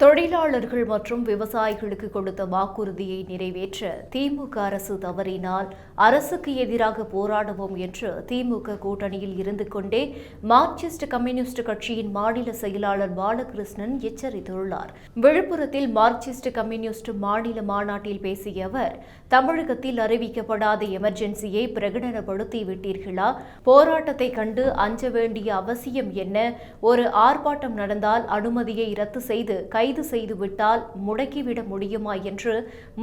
தொழிலாளர்கள் மற்றும் விவசாயிகளுக்கு கொடுத்த வாக்குறுதியை நிறைவேற்ற திமுக அரசு தவறினால் அரசுக்கு எதிராக போராடுவோம் என்று திமுக கூட்டணியில் இருந்து கொண்டே மார்க்சிஸ்ட் கம்யூனிஸ்ட் கட்சியின் மாநில செயலாளர் பாலகிருஷ்ணன் எச்சரித்துள்ளார். விழுப்புரத்தில் மார்க்சிஸ்ட் கம்யூனிஸ்ட் மாநில மாநாட்டில் பேசிய அவர் தமிழகத்தில் அறிவிக்கப்படாத எமர்ஜென்சியை பிரகடனப்படுத்தி விட்டீர்களா போராட்டத்தை கண்டு அஞ்ச வேண்டிய அவசியம் என்ன? ஒரு ஆர்ப்பாட்டம் நடந்தால் அனுமதியை ரத்து செய்து கைது செய்துவிட்டால் முடக்கிவிட முடியுமா என்று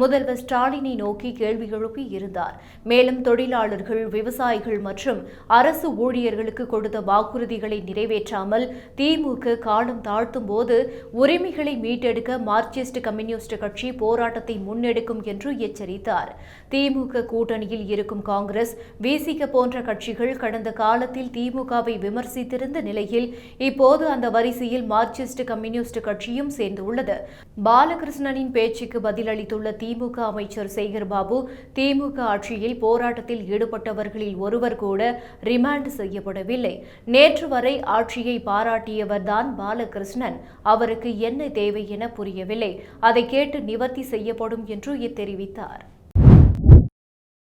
முதல்வர் ஸ்டாலினை நோக்கி கேள்வி எழுப்பி இருந்தார். மேலும் தொழிலாளர்கள் விவசாயிகள் மற்றும் அரசு ஊழியர்களுக்கு கொடுத்த வாக்குறுதிகளை நிறைவேற்றாமல் திமுக காலம் தாழ்த்தும் போது உரிமைகளை மீட்டெடுக்க மார்க்சிஸ்ட் கம்யூனிஸ்ட் கட்சி போராட்டத்தை முன்னெடுக்கும் என்று எச்சரித்தார். திமுக கூட்டணியில் இருக்கும் காங்கிரஸ் விசிக போன்ற கட்சிகள் கடந்த காலத்தில் திமுகவை விமர்சித்திருந்த நிலையில் இப்போது அந்த வரிசையில் மார்க்சிஸ்ட் கம்யூனிஸ்ட் கட்சியும் சேர்ந்துள்ளது. பாலகிருஷ்ணனின் பேச்சுக்கு பதிலளித்துள்ள திமுக அமைச்சர் சேகர் பாபு திமுக ஆட்சியில் போராட்டத்தில் ஈடுபட்டவர்களில் ஒருவர் கூட ரிமாண்ட் செய்யப்படவில்லை. நேற்று வரை ஆட்சியை பாராட்டியவர்தான் பாலகிருஷ்ணன். அவருக்கு என்ன தேவை என புரியவில்லை. அதை கேட்டு நிவர்த்தி செய்யப்படும் என்று தெரிவித்தார்.